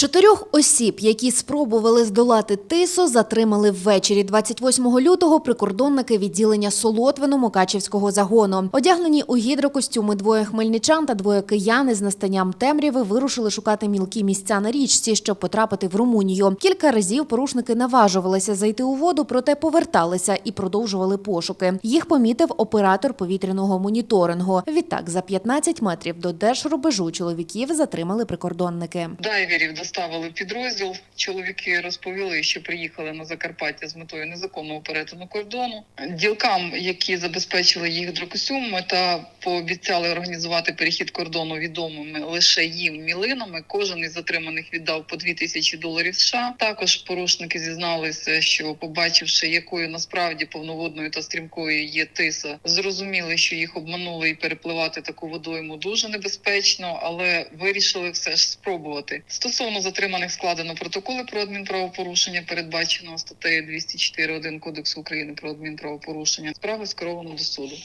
Чотирьох осіб, які спробували здолати тису, затримали ввечері 28 лютого прикордонники відділення Солотвино Мукачівського загону. Одягнені у гідрокостюми двоє хмельничан та двоє кияни з настанням темряви вирушили шукати мілкі місця на річці, щоб потрапити в Румунію. Кілька разів порушники наважувалися зайти у воду, проте поверталися і продовжували пошуки. Їх помітив оператор повітряного моніторингу. Відтак, за 15 метрів до держрубежу чоловіків затримали прикордонники. Дайверів доставили підрозділ. Чоловіки розповіли, що приїхали на Закарпаття з метою незаконного перетину кордону. Ділкам, які забезпечили їх дрокосюмами та пообіцяли організувати перехід кордону відомими лише їм мілинами. Кожен із затриманих віддав по 2 тисячі доларів США. Також порушники зізналися, що побачивши, якою насправді повноводною та стрімкою є тиса, зрозуміли, що їх обманули і перепливати таку водойму дуже небезпечно, але вирішили все ж спробувати. Затриманих складено протоколи про адмінправопорушення, передбаченого статтею 204.1 Кодексу України про адмінправопорушення. Справи скеровано до суду.